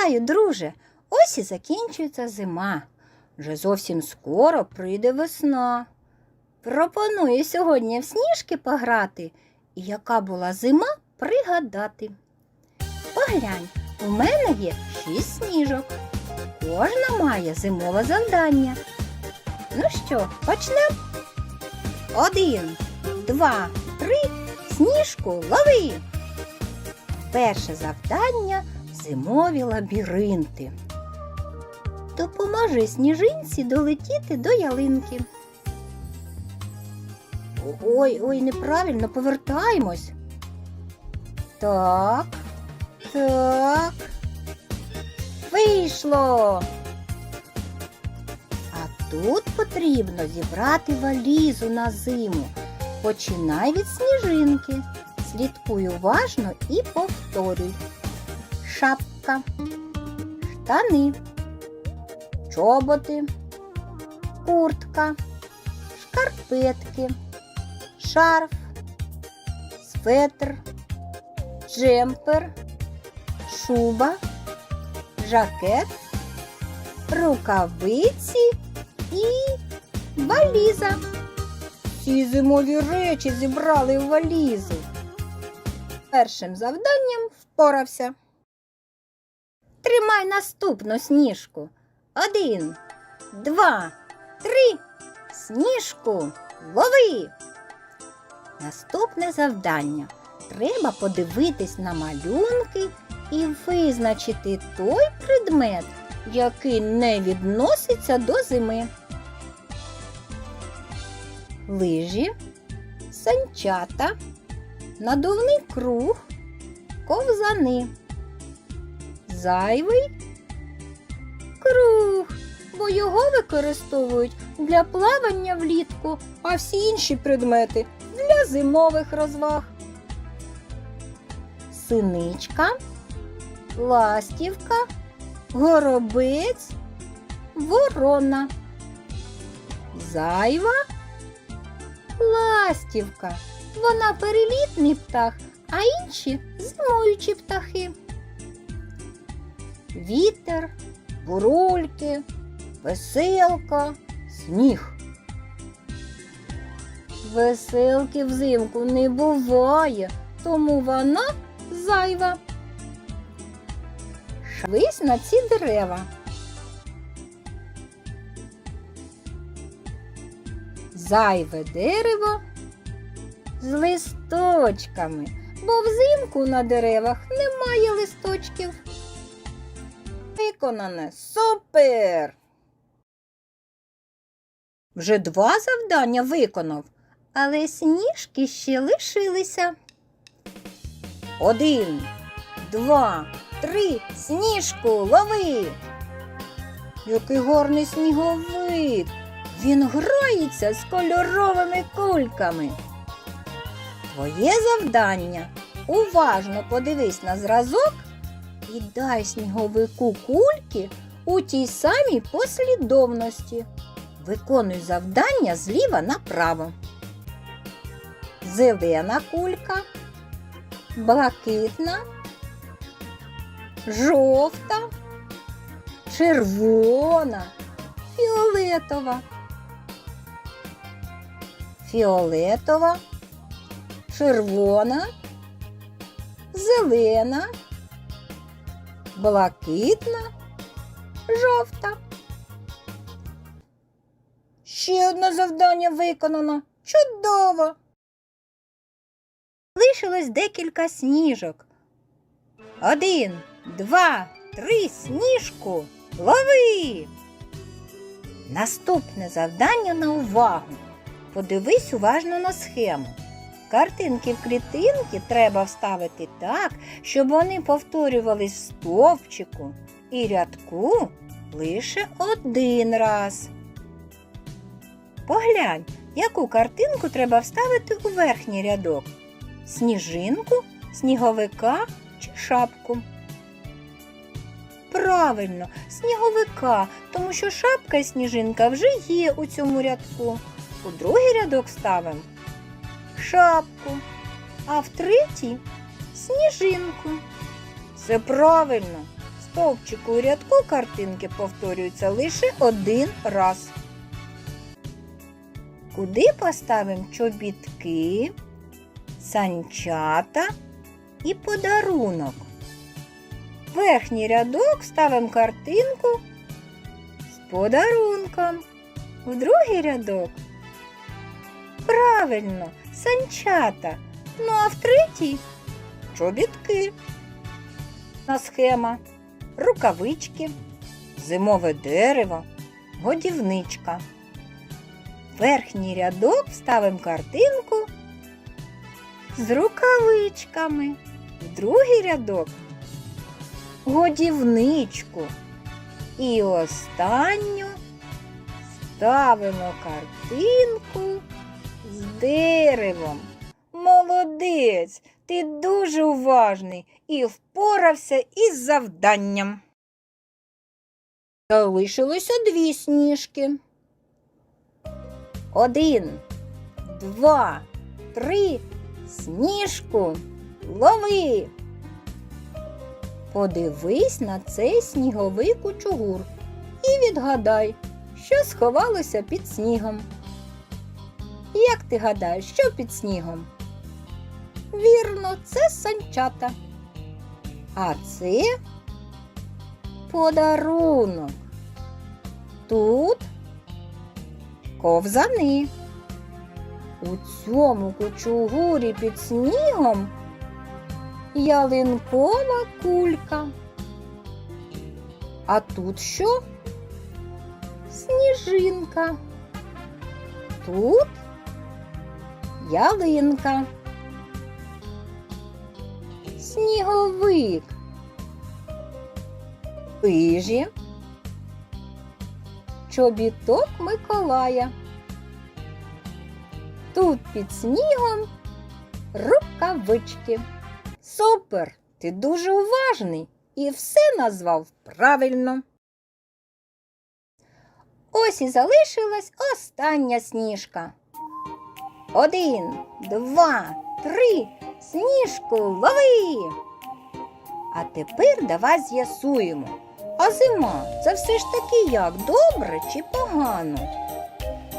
Вітаю, друже! Ось і закінчується зима. Вже зовсім скоро прийде весна. Пропоную сьогодні в сніжки пограти і яка була зима пригадати. Поглянь, у мене є шість сніжок. Кожна має зимове завдання. Ну що, почнемо? Один, два, три, сніжку лови. Перше завдання зимові лабіринти. Допоможи сніжинці долетіти до ялинки. Ой, ой, неправильно, повертаємось. Так, так. Вийшло. А тут потрібно зібрати валізу на зиму. Починай від сніжинки. Слідкуй уважно і повторюй. Шапка, штани, чоботи, куртка, шкарпетки, шарф, светр, джемпер, шуба, жакет, рукавиці і валіза. Ці зимові речі зібрали в валізу. Першим завданням впорався. Тримай наступну сніжку. Один, два, три. Сніжку лови. Наступне завдання. Треба подивитись на малюнки і визначити той предмет, який не відноситься до зими. Лижі, санчата, надувний круг, ковзани. Зайвий круг, бо його використовують для плавання влітку, а всі інші предмети для зимових розваг. Синичка, ластівка, горобець, ворона. Зайва ластівка. Вона перелітний птах, а інші зимуючі птахи. Вітер, бурульки, веселка, сніг. Веселки взимку не буває, тому вона зайва. Швись на ці дерева. Зайве дерево з листочками, бо взимку на деревах немає листочків. Виконане супер! Вже два завдання виконав, але сніжки ще лишилися. Один, два, три, сніжку лови. Який гарний сніговик. Він грається з кольоровими кульками. Твоє завдання уважно подивись на зразок і дай сніговику кульки у тій самій послідовності. Виконуй завдання зліва направо. Зелена кулька, блакитна, жовта, червона, фіолетова. Фіолетова, червона, зелена, блакитна, жовта. Ще одне завдання виконано. Чудово. Лишилось декілька сніжок. Один, два, три сніжку. Лови. Наступне завдання на увагу. Подивись уважно на схему. Картинки в клітинки треба вставити так, щоб вони повторювались в стовпчику і рядку лише один раз. Поглянь, яку картинку треба вставити у верхній рядок: сніжинку, сніговика чи шапку. Правильно, сніговика, тому що шапка і сніжинка вже є у цьому рядку. У другий рядок ставимо шапку, а в третій сніжинку. Все правильно. стовпчику і рядку картинки повторюються лише один раз. Куди поставимо чобітки, санчата і подарунок? Верхній рядок ставимо картинку з подарунком. В другий рядок. Правильно, санчата. Ну а в третій чобітки. На схема, рукавички, зимове дерево, годівничка. Верхній рядок ставимо картинку з рукавичками. В другий рядок годівничку. І останню ставимо картинку з деревом. Молодець! Ти дуже уважний і впорався із завданням. Залишилося дві сніжки. Один, два, три. Сніжку лови. Подивись на цей сніговий кучугур і відгадай, що сховалося під снігом. Як ти гадаєш, що під снігом? Вірно, це санчата. А це подарунок. Тут ковзани. У цьому кучугурі під снігом ялинкова кулька. А тут що? Сніжинка. Тут ялинка. Сніговик. Лижі. Чобіток Миколая. Тут під снігом рукавички. Супер! Ти дуже уважний і все назвав правильно. Ось і залишилась остання сніжка. Один, два, три. Сніжку лови. А тепер давай з'ясуємо. А зима це все ж таки як добре чи погано?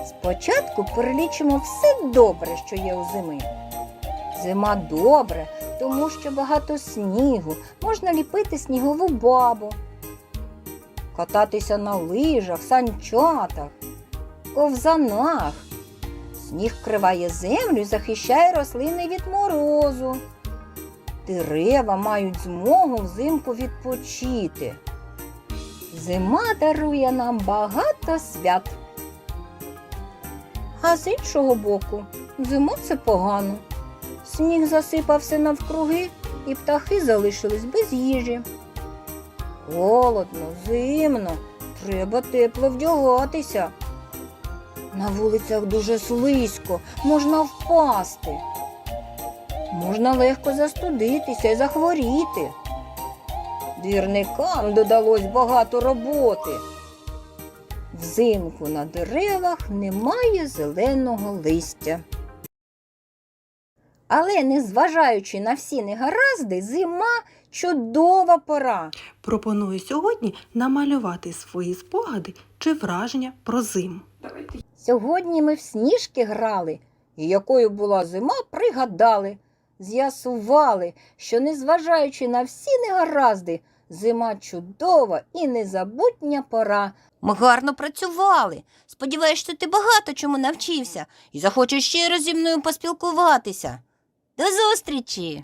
Спочатку перелічимо все добре, що є у зими. Зима добре, тому що багато снігу, можна ліпити снігову бабу, кататися на лижах, санчатах, ковзанах. Сніг вкриває землю і захищає рослини від морозу. Дерева мають змогу взимку відпочити. Зима дарує нам багато свят. А з іншого боку, зима це погано. Сніг засипав все навкруги, і птахи залишились без їжі. Холодно, зимно, треба тепло вдягатися. На вулицях дуже слизько, можна впасти. Можна легко застудитися і захворіти. Двірникам додалось багато роботи. Взимку на деревах немає зеленого листя. Але, незважаючи на всі негаразди, зима чудова пора. Пропоную сьогодні намалювати свої спогади чи враження про зиму. Сьогодні ми в сніжки грали, і якою була зима, пригадали, з'ясували, що, незважаючи на всі негаразди, зима чудова і незабутня пора. Ми гарно працювали. Сподіваюсь, що ти багато чому навчився і захочеш ще раз зі мною поспілкуватися. До зустрічі!